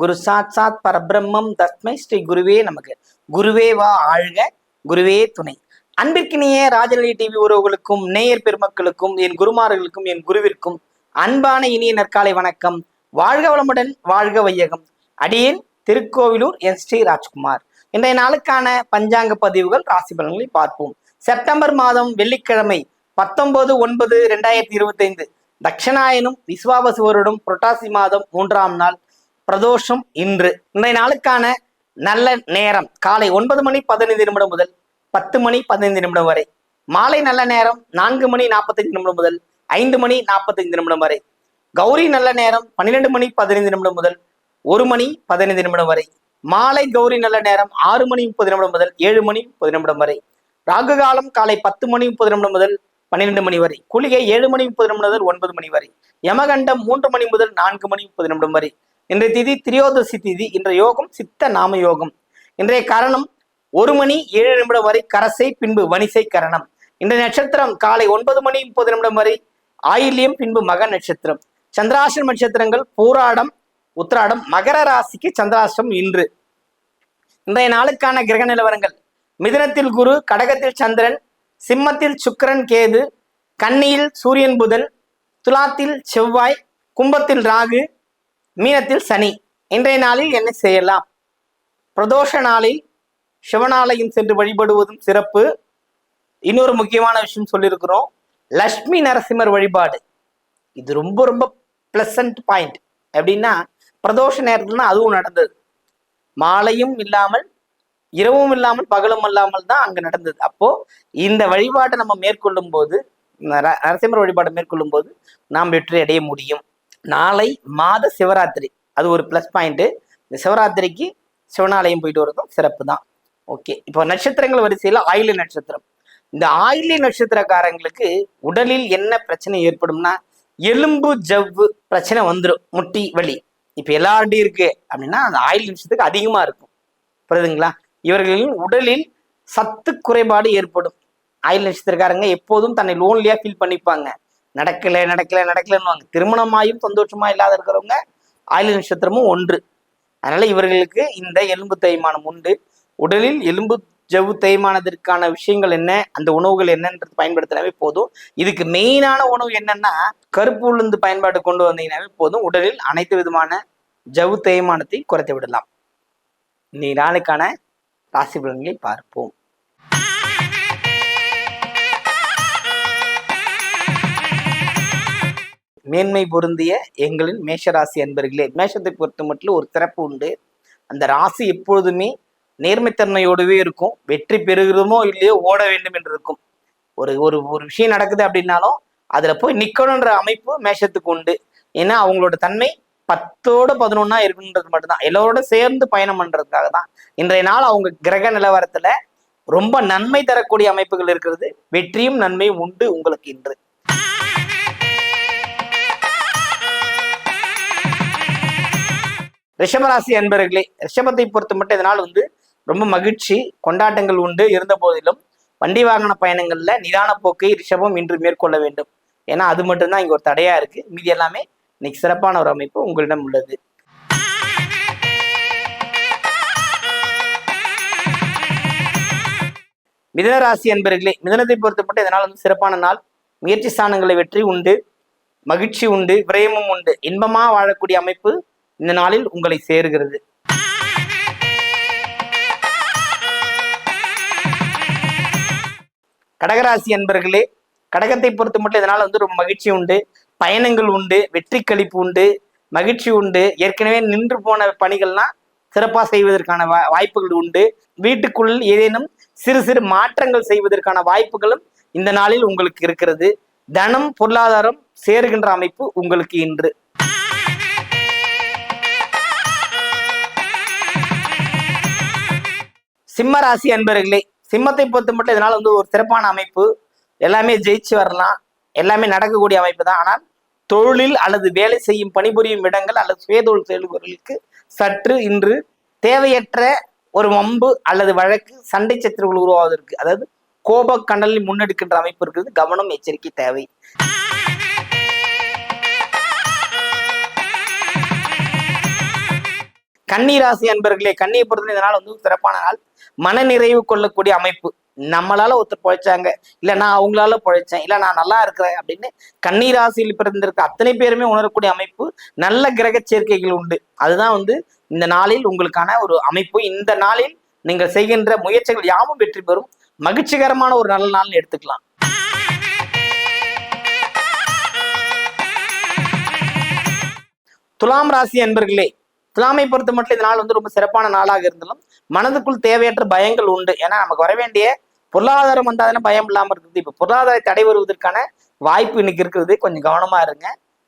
குரு சாத் சாத் பரபிரம்மம் தஸ்மை ஸ்ரீ குருவே நமக்கு குருவே வா ஆழ்க குருவே துணை. அன்பிற்கினிய ராஜநிலை டிவி உறவுகளுக்கும் நேயர் பெருமக்களுக்கும் என் குருமார்களுக்கும் என் குருவிற்கும் அன்பான இனிய நற்காலை வணக்கம். வாழ்க வளமுடன் வாழ்க வையகம். அடியேன் திருக்கோவிலூர் என் ஸ்ரீ ராஜ்குமார். இன்றைய நாளுக்கான பஞ்சாங்க பதிவுகள் ராசி பலன்களை பார்ப்போம். செப்டம்பர் மாதம் வெள்ளிக்கிழமை பத்தொன்பது ஒன்பது ரெண்டாயிரத்தி இருபத்தைந்து. தட்சிணாயனும் விஸ்வாவசுவருடன் புரட்டாசி மாதம் மூன்றாம் நாள். பிரதோஷம் இன்று. இன்றைய நாளுக்கான நல்ல நேரம் காலை ஒன்பது மணி பதினைந்து நிமிடம் முதல் பத்து மணி பதினைந்து நிமிடம் வரை. மாலை நல்ல நேரம் நான்கு மணி நாற்பத்தைந்து நிமிடம் முதல் ஐந்து மணி நாற்பத்தைந்து நிமிடம் வரை. கௌரி நல்ல நேரம் பன்னிரெண்டு மணி பதினைந்து நிமிடம் முதல் ஒரு மணி பதினைந்து நிமிடம் வரை. மாலை கௌரி நல்ல நேரம் ஆறு மணி முப்பது நிமிடம் முதல் ஏழு மணி முப்பது நிமிடம் வரை. ராகு காலம் காலை பத்து மணி முப்பது நிமிடம் முதல் பன்னிரெண்டு மணி வரை. குளிகை ஏழு மணி முப்பது நிமிடம் முதல் ஒன்பது மணி வரை. யமகண்டம் மூன்று மணி முதல் நான்கு மணி முப்பது நிமிடம் வரை. இன்றைய திதி திரியோதசி திதி இன்றைய யோகம் சித்த நாம யோகம். இன்றைய கரணம் ஒரு மணி ஏழு நிமிடம் வரை கரசை பின்பு வணிசை கரணம். இன்றைய நட்சத்திரம் காலை ஒன்பது மணி முப்பது நிமிடம் வரை ஆயில்யம் பின்பு மக நட்சத்திரம். சந்திராசிரம் நட்சத்திரங்கள் பூராடம் உத்திராடம் மகர ராசிக்கு சந்திராசிரம் இன்று. இன்றைய நாளுக்கான கிரக நிலவரங்கள். மிதுனத்தில் குரு கடகத்தில் சந்திரன் சிம்மத்தில் சுக்கரன் கேது கன்னியில் சூரியன் புதன் துலாத்தில் செவ்வாய் கும்பத்தில் ராகு மீனத்தில் சனி. இன்றைய நாளில் என்ன செய்யலாம்? பிரதோஷ நாளில் சிவனாலயம் சென்று வழிபடுவதும் சிறப்பு. இன்னொரு முக்கியமான விஷயம் சொல்லியிருக்கிறோம். லக்ஷ்மி நரசிம்மர் வழிபாடு. இது ரொம்ப ரொம்ப பிளசன்ட் பாயிண்ட் எப்படின்னா பிரதோஷ நேரத்தில் தான் அதுவும் நடந்தது. மாலையும் இல்லாமல் இரவும் இல்லாமல் பகலும் இல்லாமல் தான் அங்கே நடந்தது. அப்போ இந்த வழிபாட்டை நம்ம மேற்கொள்ளும் போது நர- நரசிம்மர் வழிபாட்டை மேற்கொள்ளும் போது நாம் வெற்றி அடைய முடியும். நாளை மாத சிவராத்திரி. அது ஒரு ப்ளஸ் பாயிண்ட் இந்த சிவராத்திரிக்கு சிவனாலயம் போயிட்டு வரதும் சிறப்பு தான் ஓகே இப்போ நட்சத்திரங்கள் வரிசையில் ஆயில்ய நட்சத்திரம். இந்த ஆயில்ய நட்சத்திரக்காரங்களுக்கு உடலில் என்ன பிரச்சனை ஏற்படும்னா எலும்பு ஜவ்வு பிரச்சனை வந்துடும் முட்டி வலி. இப்போ எல்லார்ட்டையும் இருக்கு அப்படின்னா அந்த ஆயில் நட்சத்திரத்துக்கு அதிகமாக இருக்கும். புரியுதுங்களா? இவர்களின் உடலில் சத்து குறைபாடு ஏற்படும். ஆயில் நட்சத்திரக்காரங்க எப்போதும் தன்னை லோன்லியாக ஃபீல் பண்ணிப்பாங்க. நடக்கலை நடக்கலை நடக்கலைன்னு திருமணமாயும் சந்தோஷமா இல்லாத இருக்கிறவங்க ஆயுள் நட்சத்திரமும் ஒன்று. அதனால இவர்களுக்கு இந்த எலும்பு தேய்மானம் உண்டு. உடலில் எலும்பு ஜவ்வு தேய்மானத்திற்கான விஷயங்கள் என்ன அந்த உணவுகள் என்னன்றது பயன்படுத்தினாவே போதும். இதுக்கு மெயினான உணவு என்னன்னா கருப்பு உளுந்து பயன்பாடு கொண்டு வந்தீங்கன்னாவே போதும். உடலில் அனைத்து விதமான ஜவ்வு தேய்மானத்தை குறைத்து விடலாம். இன்னைக்கு நாளுக்கான ராசி பலன்களை பார்ப்போம். மேன்மை பொருந்திய எங்களின் மேஷராசி அன்பர்களே மேஷத்தை பொறுத்த மட்டும் ஒரு சிறப்பு உண்டு. அந்த ராசி எப்பொழுதுமே நேர்மைத்தன்மையோடவே இருக்கும். வெற்றி பெறுகிறோமோ இல்லையோ ஓட வேண்டும் என்று இருக்கும். ஒரு ஒரு ஒரு விஷயம் நடக்குது அப்படின்னாலும் அதுல போய் நிற்கணுன்ற அமைப்பு மேஷத்துக்கு உண்டு. ஏன்னா அவங்களோட தன்மை பத்தோட பதினொன்னா இருக்குன்றது மட்டும்தான். எல்லோரோட சேர்ந்து பயணம் பண்றதுக்காக தான். இன்றைய நாள் அவங்க கிரக நிலவரத்தில் ரொம்ப நன்மை தரக்கூடிய அமைப்புகள் இருக்கிறது. வெற்றியும் நன்மையும் உண்டு உங்களுக்கு இன்று. ரிஷபராசி அன்பர்களே ரிஷபத்தை பொறுத்து மட்டும் இதனால் வந்து ரொம்ப மகிழ்ச்சி கொண்டாட்டங்கள் உண்டு. இருந்த போதிலும் வண்டி வாகன பயணங்களில் நிதான போக்கை ரிஷபம் இன்று மேற்கொள்ள வேண்டும். ஏன்னா அது மட்டும்தான் இங்கே ஒரு தடையா இருக்கு. மீதி எல்லாமே இன்னைக்கு சிறப்பான ஒரு அமைப்பு உங்களிடம் உள்ளது. மிதனராசி அன்பர்களே மிதனத்தை பொறுத்த மட்டும் இதனால் வந்து சிறப்பான நாள். முயற்சி ஸ்தானங்களை வெற்றி உண்டு மகிழ்ச்சி உண்டு விரயமும் உண்டு. இன்பமாக வாழக்கூடிய அமைப்பு இந்த நாளில் உங்களை சேருகிறது. கடகராசி அன்பர்களே கடகத்தை பொறுத்த மட்டும் இதனால வந்து ரொம்ப மகிழ்ச்சி உண்டு. பயணங்கள் உண்டு வெற்றி கழிப்பு உண்டு மகிழ்ச்சி உண்டு. ஏற்கனவே நின்று போன பணிகள்லாம் சிறப்பாக செய்வதற்கான வா- வாய்ப்புகள் உண்டு. வீட்டுக்குள் ஏதேனும் சிறு சிறு மாற்றங்கள் செய்வதற்கான வாய்ப்புகளும் இந்த நாளில் உங்களுக்கு இருக்கிறது. தனம் பொருளாதாரம் சேருகின்ற அமைப்பு உங்களுக்கு இன்று. சிம்ம ராசி அன்பர்களே சிம்மத்தை பொறுத்த மட்டும் இதனால் வந்து ஒரு சிறப்பான அமைப்பு. எல்லாமே ஜெயிச்சு வரலாம். எல்லாமே நடக்கக்கூடிய அமைப்பு தான். ஆனால் தொழிலில் அல்லது வேலை செய்யும் பணிபுரியும் இடங்கள் அல்லது சுயதொழில் செய்பவர்களுக்கு சற்று இன்று தேவையற்ற ஒரு வம்பு அல்லது வழக்கு சண்டை சச்சரவுகள் உருவாவதற்கு அதாவது கோப கண்டலில் முன்னெடுக்கின்ற அமைப்பு இருக்கிறது. கவனம் எச்சரிக்கை தேவை. கன்னிராசி அன்பர்களே கண்ணியை பொறுத்தவரை இதனால் வந்து சிறப்பான நாள். மனநிறைவு கொள்ளக்கூடிய அமைப்பு. நம்மளால ஒருத்தர் பொழைச்சாங்க. இல்ல நான் அவங்களால பொழைச்சேன். இல்ல நான் நல்லா இருக்கிறேன் அப்படின்னு கண்ணீராசியில் பிறந்திருக்க அத்தனை பேருமே உணரக்கூடிய அமைப்பு நல்ல கிரக சேர்க்கைகள் உண்டு. அதுதான் வந்து இந்த நாளில் உங்களுக்கான ஒரு அமைப்பு. இந்த நாளில் நீங்கள் செய்கின்ற முயற்சிகள் யாவும் வெற்றி பெறும். மகிழ்ச்சிகரமான ஒரு நல்ல நாள்னு எடுத்துக்கலாம். துலாம் ராசி அன்பர்களே துலாமை பொறுத்த மட்டும் இந்த நாள் வந்து ரொம்ப சிறப்பான நாளாக இருந்தாலும் மனதுக்குள் தேவையற்ற பயங்கள் உண்டு. ஏன்னா நமக்கு வர வேண்டிய பொருளாதாரம் வந்தாதானே பயம் இல்லாமல் இருக்குது. இப்போ பொருளாதார தடை வருவதற்கான வாய்ப்பு இன்னைக்கு இருக்கிறது கொஞ்சம் கவனமா இருங்க.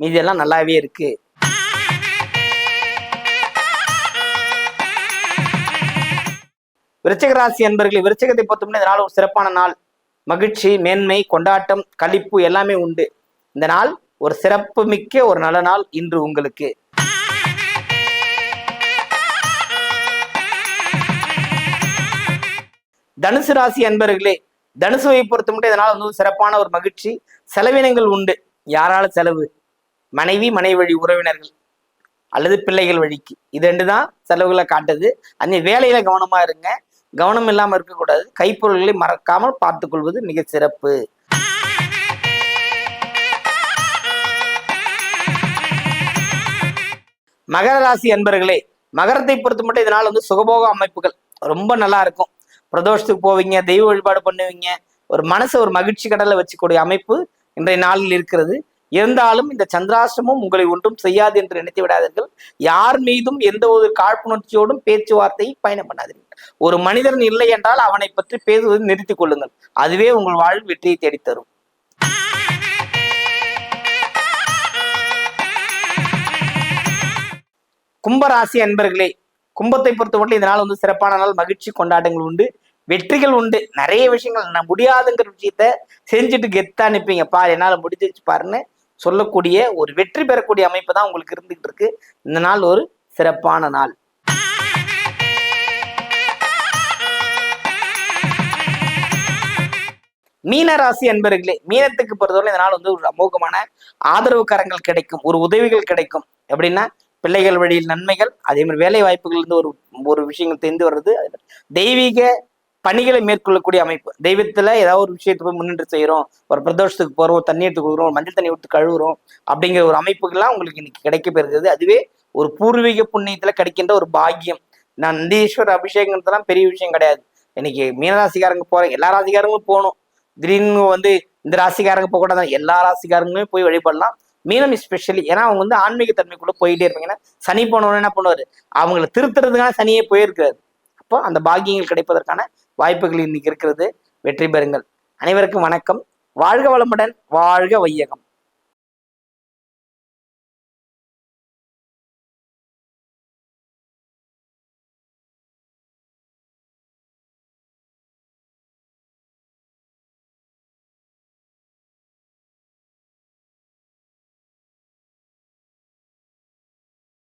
மீதி எல்லாம் நல்லாவே இருக்கு. விருச்சிக ராசி அன்பர்களே விருச்சிகத்தை பொறுத்தவரை இந்த நாள் ஒரு சிறப்பான நாள். மகிழ்ச்சி மேன்மை கொண்டாட்டம் களிப்பு எல்லாமே உண்டு. இந்த நாள் ஒரு சிறப்பு மிக்க ஒரு நல்ல நாள் இன்று உங்களுக்கு. தனுசு ராசி அன்பர்களே தனுசுவை பொறுத்த மட்டும் இதனால் வந்து சிறப்பான ஒரு மகிழ்ச்சி செலவினங்கள் உண்டு. யாரால செலவு? மனைவி மனைவி வழி உறவினர்கள் அல்லது பிள்ளைகள் வழிக்கு. இது ரெண்டு தான் செலவுகளை காட்டுது. அந்த வேலையில கவனமா இருங்க. கவனம் இல்லாமல் இருக்கக்கூடாது. கைப்பொருள்களை மறக்காமல் பார்த்துக்கொள்வது மிக சிறப்பு. மகர ராசி அன்பர்களே மகரத்தை பொறுத்த மட்டும் இதனால் வந்து சுகபோக அமைப்புகள் ரொம்ப நல்லா இருக்கும். பிரதோஷத்துக்கு போவீங்க தெய்வ வழிபாடு பண்ணுவீங்க. ஒரு மனசை ஒரு மகிழ்ச்சி கடலை வச்சுக்கூடிய அமைப்பு இன்றைய நாளில் இருக்கிறது. இருந்தாலும் இந்த சந்திராசிரமம் உங்களை ஒன்றும் செய்யாது என்று நினைத்து விடாதீர்கள். யார் மீதும் எந்த ஒரு காழ்ப்புணர்ச்சியோடும் பேச்சுவார்த்தையை பயணம் பண்ணாதீர்கள். ஒரு மனிதன் இல்லை என்றால் அவனை பற்றி பேசுவதை நிறுத்திக் கொள்ளுங்கள். அதுவே உங்கள் வாழ்வில் வெற்றியை தேடித்தரும். கும்பராசி அன்பர்களே கும்பத்தை பொறுத்தவரை இந்த நாள் வந்து சிறப்பான நாள். மகிழ்ச்சி கொண்டாட்டங்கள் உண்டு. வெற்றிகள் உண்டு. நிறைய விஷயங்கள் நான் முடியாதுங்கிற விஷயத்த செஞ்சுட்டு கெத்தா நிற்பீங்க பாரு என்னால் முடிஞ்சிச்சு பாருன்னு சொல்லக்கூடிய ஒரு வெற்றி பெறக்கூடிய அமைப்பு தான் உங்களுக்கு இருந்துகிட்டு இருக்கு. இந்த நாள் ஒரு சிறப்பான நாள். மீன ராசி அன்பர்களே மீனத்துக்கு பொறுத்தவரை இந்த நாள் வந்து ஒரு அமோகமான ஆதரவு கரங்கள் கிடைக்கும் ஒரு உதவிகள் கிடைக்கும். எப்படின்னா பிள்ளைகள் வழியில் நன்மைகள் அதே மாதிரி வேலை வாய்ப்புகள் இருந்து ஒரு ஒரு விஷயங்கள் தெரிந்து வர்றது தெய்வீக பணிகளை மேற்கொள்ளக்கூடிய அமைப்பு. தெய்வத்துல ஏதாவது ஒரு விஷயத்தை போய் முன்னின்று செய்யறோம் ஒரு பிரதோஷத்துக்கு போறோம் தண்ணி எடுத்து கொடுக்குறோம் ஒரு மஞ்சள் தண்ணி விட்டு கழுவுறோம் அப்படிங்கிற ஒரு அமைப்புகள்லாம் உங்களுக்கு இன்னைக்கு கிடைக்க பெறுகிறது அதுவே ஒரு பூர்வீக புண்ணியத்துல கிடைக்கின்ற ஒரு பாக்கியம். நான் நந்தீஸ்வர் அபிஷேகங்கிறதுலாம் பெரிய விஷயம் கிடையாது. இன்னைக்கு மீனராசிக்காரங்க போறேன் எல்லா ராசிக்காரங்களும் போகணும். திடீர்னு வந்து இந்த ராசிக்காரங்க போக கூடாது எல்லா ராசிக்காரங்களுமே போய் வழிபடலாம். மீனம் ஸ்பெஷலி ஏன்னா அவங்க வந்து ஆன்மீக தன்மைக்குள்ள போயிட்டே இருப்பாங்க. ஏன்னா சனி போனவன என்ன பண்ணுவாரு? அவங்கள திருத்துறதுக்கான சனியே போயிருக்காரு. அப்போ அந்த பாக்கியங்கள் கிடைப்பதற்கான வாய்ப்புகள் இன்னைக்கு இருக்கிறது. வெற்றி பெறுங்கள். அனைவருக்கும் வணக்கம். வாழ்க வளமுடன் வாழ்க வையகம்.